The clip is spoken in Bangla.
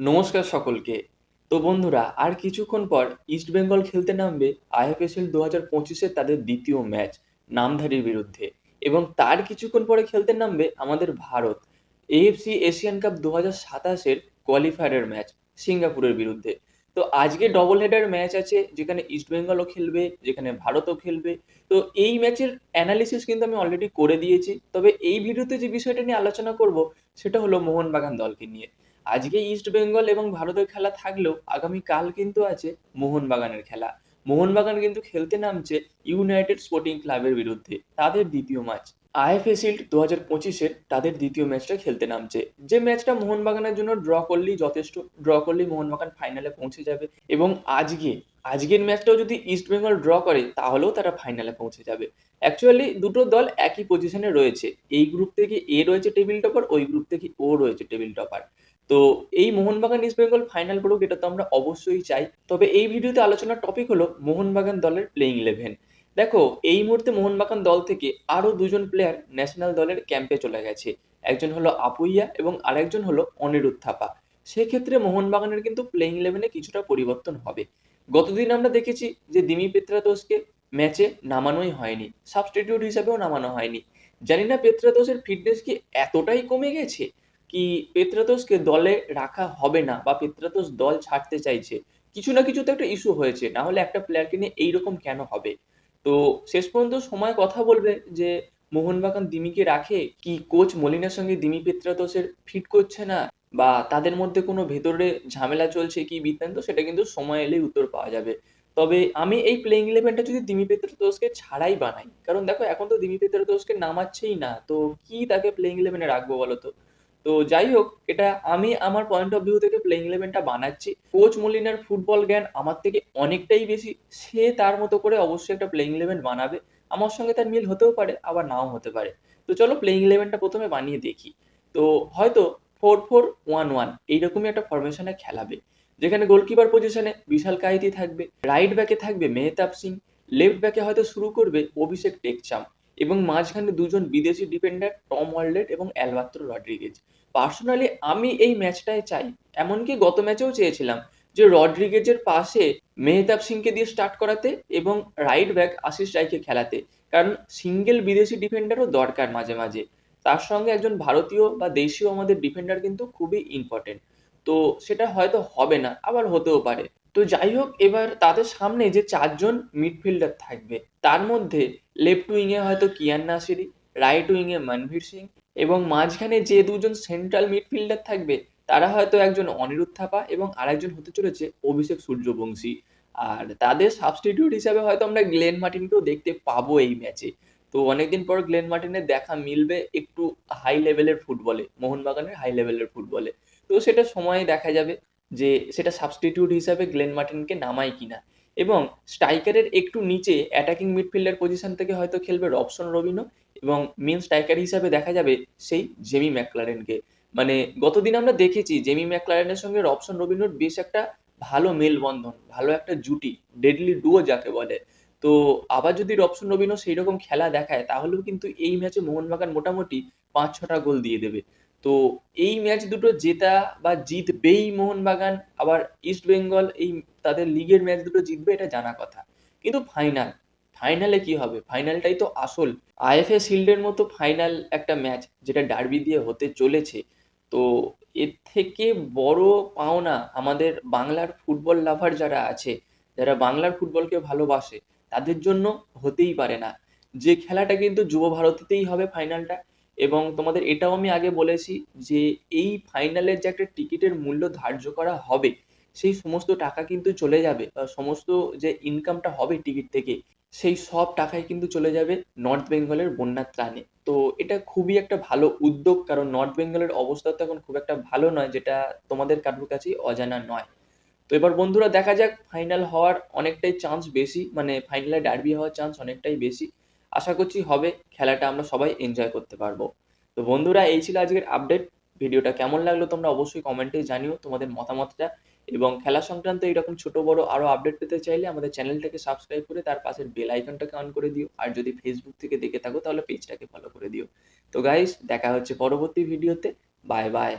নমস্কার সকলকে। তো বন্ধুরা, আর কিছুক্ষণ পর ইস্ট বেঙ্গল খেলতে নামবে আইএফএসএল দু হাজার পঁচিশের তাদের দ্বিতীয় ম্যাচ নামধারীর বিরুদ্ধে। এবং তার কিছুক্ষণ পরে খেলতে নামবে আমাদের ভারত। এএফসি এশিয়ান কাপ দু হাজার সাতাশের কোয়ালিফায়ারের ম্যাচ সিঙ্গাপুরের বিরুদ্ধে। তো আজকে ডবল হেডার ম্যাচ আছে, যেখানে ইস্ট বেঙ্গলও খেলবে, যেখানে ভারতও খেলবে। তো এই ম্যাচের অ্যানালিসিস কিন্তু আমি অলরেডি করে দিয়েছি। তবে এই ভিডিওতে যে বিষয়টা নিয়ে আলোচনা করব, সেটা হলো মোহনবাগান দলকে নিয়ে। আজকে ইস্ট বেঙ্গল এবং ভারতের খেলা থাকলেও আগামী কাল কিন্তু আছে মোহনবাগানের খেলা। মোহনবাগান কিন্তু খেলতে নামছে ইউনাইটেড স্পোর্টিং ক্লাবের বিরুদ্ধে, তাদের দ্বিতীয় ম্যাচ আইএফএ দু হাজার পঁচিশের তাদের দ্বিতীয় ম্যাচটা খেলতে নামছে। যে ম্যাচটা মোহনবাগানের জন্য ড্র করলেই যথেষ্ট ড্র করলেই মোহনবাগান ফাইনালে পৌঁছে যাবে এবং আজকে, আজকের ম্যাচটাও যদি ইস্ট বেঙ্গল ড্র করে, তাহলেও তারা ফাইনালে পৌঁছে যাবে। অ্যাকচুয়ালি দুটো দল একই পজিশনে রয়েছে। এই গ্রুপ থেকে এ রয়েছে টেবিল টপার ওই গ্রুপ থেকে ও রয়েছে টেবিল টপার তো এই মোহনবাগান ইস্ট বেঙ্গল ফাইনাল পড়ুক এটা তো আমরা অবশ্যই চাই। তবে এই ভিডিওতে আলোচনার টপিক হলো মোহনবাগান দলের প্লেইং ইলেভেন দেখো, এই মুহূর্তে মোহনবাগান দল থেকে আরও দুজন প্লেয়ার ন্যাশনাল দলের ক্যাম্পে চলে গেছে। একজন হলো আপুইয়া এবং আরেকজন হলো অনিরুদ্ধ থাপা। সেক্ষেত্রে মোহনবাগানের কিন্তু প্লেইং ইলেভেনে কিছুটা পরিবর্তন হবে। গতদিন আমরা দেখেছি যে দিমি পেত্রাতোসকে ম্যাচে নামানোই হয়নি। সাবস্টিটিউট হিসাবেও নামানো হয়নি। জানি না পেত্রাতোসের ফিটনেস কি এতটাই কমে গেছে? কি পেত্রাতোসকে দলে রাখা হবে না বা পেত্রাতোস দল ছাড়তে চাইছে, কিছু না কিছু তো একটা ইস্যু হয়েছে, না হলে একটা প্লেয়ারকে নিয়ে এইরকম কেন হবে? তো শেষ পর্যন্ত সময় কথা বলবে যে মোহনবাগান দিমিকে রাখে, কি কোচ মলিনার সঙ্গে দিমি পেত্রাতোসের ফিট করছে না, বা তাদের মধ্যে কোনো ভেতরে ঝামেলা চলছে কি বৃত্তান্ত, সেটা কিন্তু সময় এলেই উত্তর পাওয়া যাবে। তবে আমি এই প্লেইং ইলেভেনটা যদি দিমি পেত্রাতোসকে ছাড়াই বানাই, কারণ দেখো এখন তো দিমি পেত্রাতোসকে নামাচ্ছেই না, তো কি তাকে প্লেইং ইলেভেনে রাখব বলো তো? তো যাই হোক, এটা আমি আমার পয়েন্ট অফ ভিউ থেকে প্লেইং ইলেভেনটা বানাচ্ছি। কোচ মলিনার ফুটবল জ্ঞান আমার থেকে অনেকটাই বেশি। সে তার মতো করে অবশ্যই একটা প্লেইং ইলেভেন বানাবে। আমার সঙ্গে তার মিল হতেও পারে, আবার নাও হতে পারে। তো চলো প্লেইং ইলেভেনটা প্রথমে বানিয়ে দেখি। তো হয়তো ফোর ফোর ওয়ান ওয়ান এইরকমই একটা ফরমেশনে খেলাবে। যেখানে গোলকিপার পজিশনে বিশাল কাহিতি থাকবে। রাইট ব্যাকে থাকবে মেহতাব সিং। লেফট ব্যাকে হয়তো শুরু করবে অভিষেক টেকচাম। এবং মাঝখানে দুজন বিদেশি ডিফেন্ডার টম ওয়ার্ল্ডেট এবং অ্যালবাত্রো রড্রিগেজ। পার্সোনালি আমি এই ম্যাচটায় চাই, এমনকি গত ম্যাচেও চেয়েছিলাম যে রড্রিগেজের পাশে মেহতাব সিংকে দিয়ে স্টার্ট করাতে এবং রাইট ব্যাক আশিস রায়কে খেলাতে, কারণ সিঙ্গেল বিদেশি ডিফেন্ডারও দরকার মাঝে মাঝে। তার সঙ্গে একজন ভারতীয় বা দেশীয় আমাদের ডিফেন্ডার কিন্তু খুবই ইম্পর্টেন্ট তো সেটা হয়তো হবে না, আবার হতেও পারে। তো যাই হোক এবার তাদের সামনে যে চারজন মিডফিল্ডার থাকবে, তার মধ্যে লেফট উইংয়ে হয়তো কিয়ান নাসিরি রাইট উইংয়ে মনভীর সিং এবং মাঝখানে যে দুজন সেন্ট্রাল মিডফিল্ডার থাকবে, তারা হয়তো একজন অনিরুদ্ধ থাপা এবং আরেকজন হতে চলেছে অভিষেক সূর্যবংশী। আর তাদের সাবস্টিটিউট হিসাবে হয়তো আমরা গ্লেন মার্টিনকেও দেখতে পাবো এই ম্যাচে তো অনেকদিন পর গ্লেন মার্টিনের দেখা মিলবে একটু হাই লেভেলের ফুটবলে মোহনবাগানের হাই লেভেলের ফুটবলে তো সেটা সময়ে দেখা যাবে। যে সেটা সাবস্টিটিউট হিসাবে গ্লেন মার্টিনকে নামায় কিনা। এবং স্ট্রাইকারের একটু নিচে অ্যাটাকিং মিডফিল্ডার পজিশন থেকে হয়তো খেলবে রবসন রবিনো এবং মেন স্ট্রাইকার হিসাবে দেখা যাবে সেই জেমি ম্যাকলারেনকে। মানে গতদিন আমরা দেখেছি জেমি ম্যাকলারেনের সঙ্গে রবসন রবিনোর বেশ একটা ভালো মেলবন্ধন, ভালো একটা জুটি ডেডলি ডুও যাকে বলে। তো আবার যদি রবসন রবিনো সেই রকম খেলা দেখায়, তাহলেও কিন্তু এই ম্যাচে মোহনবাগান মোটামুটি পাঁচ ছটা গোল দিয়ে দেবে। তো এই ম্যাচ দুটো জেতা বা জিতবেই মোহনবাগান, আবার ইস্ট বেঙ্গল এই তাদের লিগের ম্যাচ দুটো জিতবে এটা জানা কথা। কিন্তু ফাইনাল ফাইনালে কি হবে? ফাইনালটাই তো আসল। আইএফএ শিল্ডের মতো ফাইনাল একটা ম্যাচ যেটা ডার্বি দিয়ে হতে চলেছে। তো এর থেকে বড় পাওনা আমাদের বাংলার ফুটবল লাভার যারা আছে, যারা বাংলার ফুটবলকে ভালোবাসে, তাদের জন্য হতেই পারে না। যে খেলাটা কিন্তু যুব ভারতীতেই হবে ফাইনালটা এবং তোমাদের এটাও আমি আগে বলেছি যে এই ফাইনালের যে একটা টিকিটের মূল্য ধার্য করা হবে, সেই সমস্ত টাকা কিন্তু চলে যাবে। সমস্ত যে ইনকামটা হবে টিকিট থেকে, সেই সব টাকাই কিন্তু চলে যাবে নর্থ বেঙ্গলের বন্যার ত্রাণে। তো এটা খুবই একটা ভালো উদ্যোগ, কারণ নর্থ বেঙ্গলের অবস্থা তো এখন খুব একটা ভালো নয়, যেটা তোমাদের কারোর কাছেই অজানা নয়। তো এবার বন্ধুরা দেখা যাক ফাইনাল হওয়ার অনেকটাই চান্স বেশি মানে ফাইনালে ডার্বি হওয়ার চান্স অনেকটাই বেশি। আশা করছি হবে, খেলাটা আমরা সবাই এনজয় করতে পারব। তো বন্ধুরা, এই ছিল আজকের আপডেট ভিডিওটা কেমন লাগল তোমরা অবশ্যই কমেন্টে জানিও তোমাদের মতামতটা। এবং খেলা সংক্রান্ত এরকম ছোট, বড় আরও আপডেট পেতে চাইলে আমাদের চ্যানেলটাকে সাবস্ক্রাইব করে তার পাশের বেল আইকনটাকে অন করে দিও। আর যদি ফেসবুক থেকে দেখে থাকো, তাহলে পেজটাকে ফলো করে দিও। তো গাইস দেখা হচ্ছে পরবর্তী ভিডিওতে বাই বাই